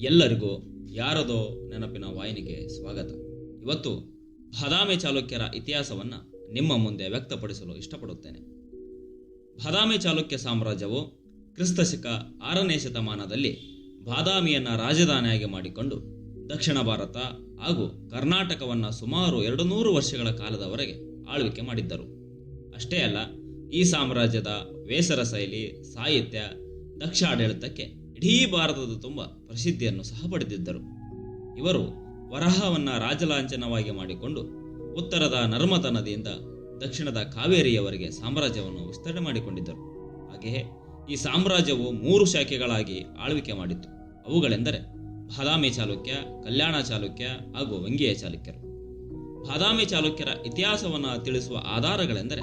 ಎಲ್ಲರಿಗೂ, ಯಾರದೋ ನೆನಪಿನ ವಾಹಿನಿಗೆ ಸ್ವಾಗತ. ಇವತ್ತು ಬಾದಾಮಿ ಚಾಲುಕ್ಯರ ಇತಿಹಾಸವನ್ನು ನಿಮ್ಮ ಮುಂದೆ ವ್ಯಕ್ತಪಡಿಸಲು ಇಷ್ಟಪಡುತ್ತೇನೆ. ಬಾದಾಮಿ ಚಾಲುಕ್ಯ ಸಾಮ್ರಾಜ್ಯವು ಕ್ರಿಸ್ತಶಕ ಆರನೇ ಶತಮಾನದಲ್ಲಿ ಬಾದಾಮಿಯನ್ನು ರಾಜಧಾನಿಯಾಗಿ ಮಾಡಿಕೊಂಡು ದಕ್ಷಿಣ ಭಾರತ ಹಾಗೂ ಕರ್ನಾಟಕವನ್ನು ಸುಮಾರು ಎರಡು ನೂರು ವರ್ಷಗಳ ಕಾಲದವರೆಗೆ ಆಳ್ವಿಕೆ ಮಾಡಿದ್ದರು. ಅಷ್ಟೇ ಅಲ್ಲ, ಈ ಸಾಮ್ರಾಜ್ಯದ ವೇಸರ ಶೈಲಿ, ಸಾಹಿತ್ಯ ದಕ್ಷ ಆಡಳಿತಕ್ಕೆ ಇಡೀ ಭಾರತದ ತುಂಬ ಪ್ರಸಿದ್ಧಿಯನ್ನು ಸಹ ಪಡೆದಿದ್ದರು. ಇವರು ವರಹವನ್ನು ರಾಜಲಾಂಛನವಾಗಿ ಮಾಡಿಕೊಂಡು ಉತ್ತರದ ನರ್ಮದ ನದಿಯಿಂದ ದಕ್ಷಿಣದ ಕಾವೇರಿಯವರೆಗೆ ಸಾಮ್ರಾಜ್ಯವನ್ನು ವಿಸ್ತರಣೆ ಮಾಡಿಕೊಂಡಿದ್ದರು. ಹಾಗೆಯೇ ಈ ಸಾಮ್ರಾಜ್ಯವು ಮೂರು ಶಾಖೆಗಳಾಗಿ ಆಳ್ವಿಕೆ ಮಾಡಿತ್ತು. ಅವುಗಳೆಂದರೆ ಬಾದಾಮಿ ಚಾಲುಕ್ಯ, ಕಲ್ಯಾಣ ಚಾಲುಕ್ಯ ಹಾಗೂ ವಂಗಿಯ ಚಾಲುಕ್ಯರು. ಬಾದಾಮಿ ಚಾಲುಕ್ಯರ ಇತಿಹಾಸವನ್ನು ತಿಳಿಸುವ ಆಧಾರಗಳೆಂದರೆ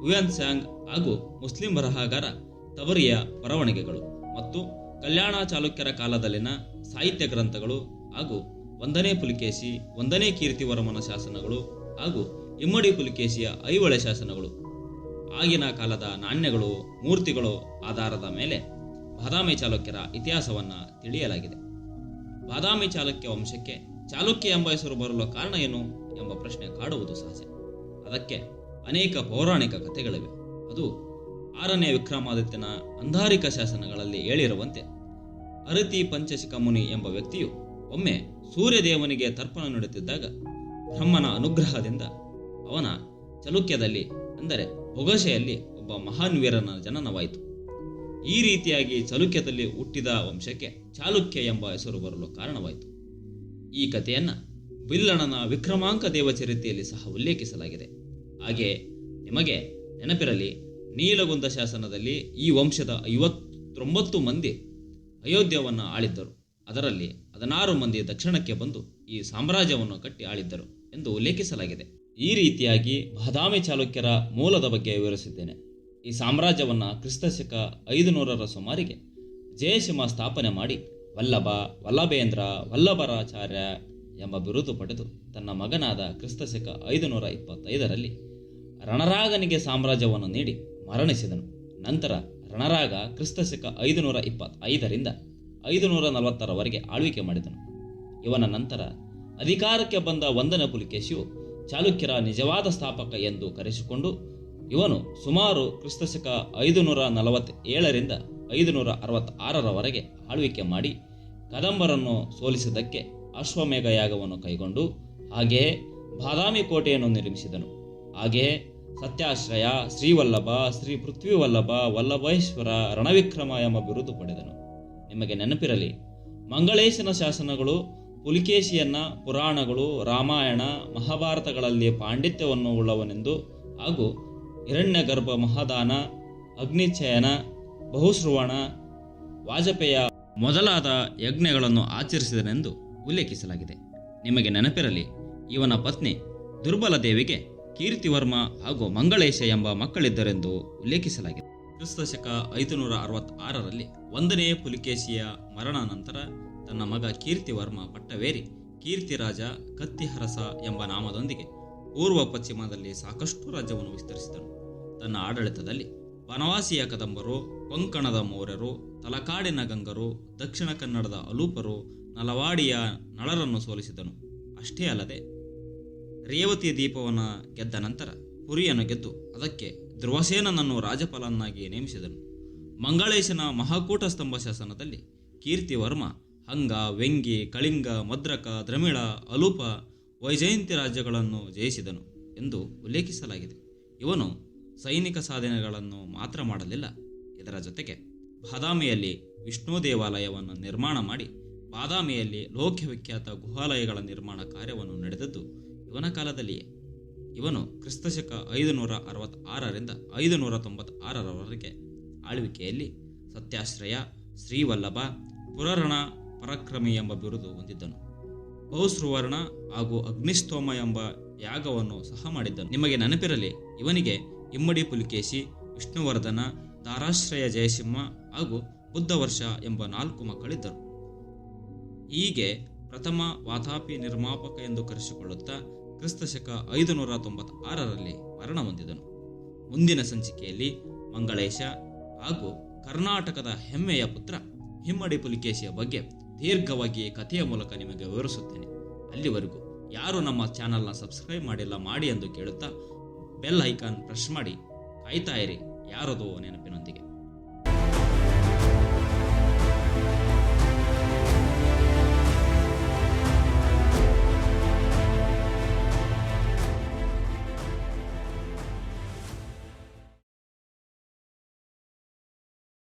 ಹುಯನ್ ಸ್ಯಾಂಗ್ ಹಾಗೂ ಮುಸ್ಲಿಂ ಬರಹಗಾರ ತವರಿಯ ಬರವಣಿಗೆಗಳು ಮತ್ತು ಕಲ್ಯಾಣ ಚಾಲುಕ್ಯರ ಕಾಲದಲ್ಲಿನ ಸಾಹಿತ್ಯ ಗ್ರಂಥಗಳು ಹಾಗೂ ಒಂದನೇ ಪುಲಿಕೇಶಿ, ಒಂದನೇ ಕೀರ್ತಿವರ್ಮನ ಶಾಸನಗಳು ಹಾಗೂ ಇಮ್ಮಡಿ ಪುಲಿಕೇಶಿಯ ಐಹೊಳೆ ಶಾಸನಗಳು. ಆಗಿನ ಕಾಲದ ನಾಣ್ಯಗಳು, ಮೂರ್ತಿಗಳು ಆಧಾರದ ಮೇಲೆ ಬಾದಾಮಿ ಚಾಲುಕ್ಯರ ಇತಿಹಾಸವನ್ನು ತಿಳಿಯಲಾಗಿದೆ. ಬಾದಾಮಿ ಚಾಲುಕ್ಯ ವಂಶಕ್ಕೆ ಚಾಲುಕ್ಯ ಎಂಬ ಹೆಸರು ಬರಲು ಕಾರಣ ಏನು ಎಂಬ ಪ್ರಶ್ನೆ ಕಾಡುವುದು ಸಹಜ. ಅದಕ್ಕೆ ಅನೇಕ ಪೌರಾಣಿಕ ಕಥೆಗಳಿವೆ. ಅದು ಆರನೇ ವಿಕ್ರಮಾದಿತ್ಯನ ಅಂಧಾರಿಕ ಶಾಸನಗಳಲ್ಲಿ ಹೇಳಿರುವಂತೆ ಅರತಿ ಪಂಚಶಿಕ ಮುನಿ ಎಂಬ ವ್ಯಕ್ತಿಯು ಒಮ್ಮೆ ಸೂರ್ಯದೇವನಿಗೆ ತರ್ಪಣ ನೀಡುತ್ತಿದ್ದಾಗ ಬ್ರಹ್ಮನ ಅನುಗ್ರಹದಿಂದ ಅವನ ಚಲುಕ್ಯದಲ್ಲಿ, ಅಂದರೆ ಹೊಗಶೆಯಲ್ಲಿ ಒಬ್ಬ ಮಹಾನ್ ವೀರನ ಜನನವಾಯಿತು. ಈ ರೀತಿಯಾಗಿ ಚಲುಕ್ಯದಲ್ಲಿ ಹುಟ್ಟಿದ ವಂಶಕ್ಕೆ ಚಾಲುಕ್ಯ ಎಂಬ ಹೆಸರು ಬರಲು ಕಾರಣವಾಯಿತು. ಈ ಕಥೆಯನ್ನು ಬಿಲ್ಲಣನ ವಿಕ್ರಮಾಂಕ ದೇವಚರಿತೆಯಲ್ಲಿ ಸಹ ಉಲ್ಲೇಖಿಸಲಾಗಿದೆ. ಹಾಗೆ ನಿಮಗೆ ನೆನಪಿರಲಿ, ನೀಲಗುಂದ ಶಾಸನದಲ್ಲಿ ಈ ವಂಶದ ಐವತ್ತೊಂಬತ್ತು ಮಂದಿ ಅಯೋಧ್ಯವನ್ನು ಆಳಿದ್ದರು. ಅದರಲ್ಲಿ ಹದಿನಾರು ಮಂದಿ ದಕ್ಷಿಣಕ್ಕೆ ಬಂದು ಈ ಸಾಮ್ರಾಜ್ಯವನ್ನು ಕಟ್ಟಿ ಆಳಿದ್ದರು ಎಂದು ಉಲ್ಲೇಖಿಸಲಾಗಿದೆ. ಈ ರೀತಿಯಾಗಿ ಬಾದಾಮಿ ಚಾಲುಕ್ಯರ ಮೂಲದ ಬಗ್ಗೆ ವಿವರಿಸಿದ್ದೇನೆ. ಈ ಸಾಮ್ರಾಜ್ಯವನ್ನು ಕ್ರಿಸ್ತಶಕ ಐದು ನೂರರ ಸುಮಾರಿಗೆ ಜಯಸಿಂಹ ಸ್ಥಾಪನೆ ಮಾಡಿ ವಲ್ಲಭ, ವಲ್ಲಭೇಂದ್ರ, ವಲ್ಲಭರಾಚಾರ್ಯ ಎಂಬ ಬಿರುದು ಪಡೆದು ತನ್ನ ಮಗನಾದ ಕ್ರಿಸ್ತಶಕ ಐದು ನೂರ ಇಪ್ಪತ್ತೈದರಲ್ಲಿ ರಣರಾಗನಿಗೆ ಸಾಮ್ರಾಜ್ಯವನ್ನು ನೀಡಿ ಮರಣಿಸಿದನು. ನಂತರ ರಣರಾಗ ಕ್ರಿಸ್ತಶಕ ಐದು ನೂರ ಇಪ್ಪತ್ತೈದರಿಂದ ಐದು ನೂರ ನಲವತ್ತರವರೆಗೆ ಆಳ್ವಿಕೆ ಮಾಡಿದನು. ಇವನ ನಂತರ ಅಧಿಕಾರಕ್ಕೆ ಬಂದ ವಂದನ ಪುಲಿಕೇಶಿಯು ಚಾಲುಕ್ಯರ ನಿಜವಾದ ಸ್ಥಾಪಕ ಎಂದು ಕರೆಸಿಕೊಂಡು ಇವನು ಸುಮಾರು ಕ್ರಿಸ್ತಶಕ ಐದುನೂರ ನಲವತ್ತೇಳರಿಂದ ಐದುನೂರ ಅರವತ್ತಾರರವರೆಗೆ ಆಳ್ವಿಕೆ ಮಾಡಿ ಕದಂಬರನ್ನು ಸೋಲಿಸಿದ್ದಕ್ಕೆ ಅಶ್ವಮೇಘ ಯಾಗವನ್ನು ಕೈಗೊಂಡು ಹಾಗೆಯೇ ಬಾದಾಮಿ ಕೋಟೆಯನ್ನು ನಿರ್ಮಿಸಿದನು. ಹಾಗೆಯೇ ಸತ್ಯಾಶ್ರಯ, ಶ್ರೀವಲ್ಲಭ, ಶ್ರೀ ಪೃಥ್ವಿವಲ್ಲಭ, ವಲ್ಲಭೇಶ್ವರ ರಣವಿಕ್ರಮ ಎಂಬ ಬಿರುದು ಪಡೆದನು. ನಿಮಗೆ ನೆನಪಿರಲಿ, ಮಂಗಳೇಶನ ಶಾಸನಗಳು, ಪುಲಿಕೇಶಿಯನ್ನ, ಪುರಾಣಗಳು, ರಾಮಾಯಣ, ಮಹಾಭಾರತಗಳಲ್ಲಿ ಪಾಂಡಿತ್ಯವನ್ನು ಉಳ್ಳವನೆಂದು ಹಾಗೂ ಹಿರಣ್ಯ ಗರ್ಭ ಮಹಾದಾನ, ಅಗ್ನಿಚಯನ, ಬಹುಶ್ರವಣ, ವಾಜಪೇಯ ಮೊದಲಾದ ಯಜ್ಞಗಳನ್ನು ಆಚರಿಸಿದನೆಂದು ಉಲ್ಲೇಖಿಸಲಾಗಿದೆ. ನಿಮಗೆ ನೆನಪಿರಲಿ, ಇವನ ಪತ್ನಿ ದುರ್ಬಲ ದೇವಿಗೆ ಕೀರ್ತಿವರ್ಮ ಹಾಗೂ ಮಂಗಳೇಶ ಎಂಬ ಮಕ್ಕಳಿದ್ದರೆಂದು ಉಲ್ಲೇಖಿಸಲಾಗಿದೆ. ಕ್ರಿಸ್ತಶಕ ಐದುನೂರ ಅರವತ್ತಾರರಲ್ಲಿ ಒಂದನೇ ಪುಲಿಕೇಶಿಯ ಮರಣ ನಂತರ ತನ್ನ ಮಗ ಕೀರ್ತಿವರ್ಮ ಪಟ್ಟವೇರಿ ಕೀರ್ತಿರಾಜ ಕತ್ತಿಹರಸ ಎಂಬ ನಾಮದೊಂದಿಗೆ ಪೂರ್ವ ಪಶ್ಚಿಮದಲ್ಲಿ ಸಾಕಷ್ಟು ರಾಜ್ಯವನ್ನು ವಿಸ್ತರಿಸಿದನು. ತನ್ನ ಆಡಳಿತದಲ್ಲಿ ಬನವಾಸಿಯ ಕದಂಬರು, ಕೊಂಕಣದ ಮೌರ್ಯರು, ತಲಕಾಡಿನ ಗಂಗರು, ದಕ್ಷಿಣ ಕನ್ನಡದ ಅಲೂಪರು, ನಲವಾಡಿಯ ನಳರನ್ನು ಸೋಲಿಸಿದನು. ಅಷ್ಟೇ ಅಲ್ಲದೆ ರೇವತಿ ದೀಪವನ್ನು ಗೆದ್ದ ನಂತರ ಪುರಿಯನ್ನು ಗೆದ್ದು ಅದಕ್ಕೆ ಧ್ರುವಸೇನನನ್ನು ರಾಜಪಾಲನ್ನಾಗಿ ನೇಮಿಸಿದನು. ಮಂಗಳೇಶನ ಮಹಾಕೂಟ ಸ್ತಂಭ ಶಾಸನದಲ್ಲಿ ಕೀರ್ತಿವರ್ಮ, ಹಂಗ ವೆಂಗಿ ಕಳಿಂಗ, ಮದ್ರಕ, ದ್ರಮಿಳ, ಅಲೂಪ, ವೈಜಯಂತಿ ರಾಜ್ಯಗಳನ್ನು ಜಯಿಸಿದನು ಎಂದು ಉಲ್ಲೇಖಿಸಲಾಗಿದೆ. ಇವನು ಸೈನಿಕ ಸಾಧನೆಗಳನ್ನು ಮಾತ್ರ ಮಾಡಲಿಲ್ಲ. ಇದರ ಜೊತೆಗೆ ಬಾದಾಮಿಯಲ್ಲಿ ವಿಷ್ಣು ದೇವಾಲಯವನ್ನು ನಿರ್ಮಾಣ ಮಾಡಿ, ಬಾದಾಮಿಯಲ್ಲಿ ಲೋಕವಿಖ್ಯಾತ ಗುಹಾಲಯಗಳ ನಿರ್ಮಾಣ ಕಾರ್ಯವನ್ನು ನಡೆದದ್ದು ಇವನ ಕಾಲದಲ್ಲಿಯೇ. ಇವನು ಕ್ರಿಸ್ತಶಕ ಐದು ನೂರ ಅರವತ್ತಾರರಿಂದ ಐದು ನೂರ ತೊಂಬತ್ತಾರರವರೆಗೆ ಆಳ್ವಿಕೆಯಲ್ಲಿ ಸತ್ಯಾಶ್ರಯ, ಶ್ರೀವಲ್ಲಭ, ಪುರರಣ, ಪರಾಕ್ರಮಿ ಎಂಬ ಬಿರುದು ಹೊಂದಿದ್ದನು. ಬಹುಸ್ರುವರ್ಣ ಹಾಗೂ ಅಗ್ನಿಸ್ತೋಮ ಎಂಬ ಯಾಗವನ್ನು ಸಹ ಮಾಡಿದ್ದನು. ನಿಮಗೆ ನೆನಪಿರಲಿ, ಇವನಿಗೆ ಇಮ್ಮಡಿ ಪುಲಿಕೇಶಿ, ವಿಷ್ಣುವರ್ಧನ ತಾರಾಶ್ರಯ ಜಯಸಿಂಹ ಹಾಗೂ ಬುದ್ಧವರ್ಷ ಎಂಬ ನಾಲ್ಕು ಮಕ್ಕಳಿದ್ದರು. ಹೀಗೆ ಪ್ರಥಮ ವಾತಾಪಿ ನಿರ್ಮಾಪಕ ಎಂದು ಕರೆಸಿಕೊಳ್ಳುತ್ತಾ ಕ್ರಿಸ್ತಶಕ ಐದು ನೂರ ತೊಂಬತ್ತಾರರಲ್ಲಿ ಮರಣ ಹೊಂದಿದನು ಮುಂದಿನ ಸಂಚಿಕೆಯಲ್ಲಿ ಮಂಗಳೇಶ ಹಾಗೂ ಕರ್ನಾಟಕದ ಹೆಮ್ಮೆಯ ಪುತ್ರ ಹಿಮ್ಮಡಿ ಪುಲಿಕೇಶಿಯ ಬಗ್ಗೆ ದೀರ್ಘವಾಗಿ ಕಥೆಯ ಮೂಲಕ ನಿಮಗೆ ವಿವರಿಸುತ್ತೇನೆ. ಅಲ್ಲಿವರೆಗೂ ಯಾರು ನಮ್ಮ ಚಾನಲ್ನ ಸಬ್ಸ್ಕ್ರೈಬ್ ಮಾಡಿಲ್ಲ, ಮಾಡಿ ಎಂದು ಕೇಳುತ್ತಾ ಬೆಲ್ ಐಕಾನ್ ಪ್ರೆಸ್ ಮಾಡಿ ಕಾಯ್ತಾ ಇರಿ, ಯಾರದೋ ನೆನಪಿನೊಂದಿಗೆ.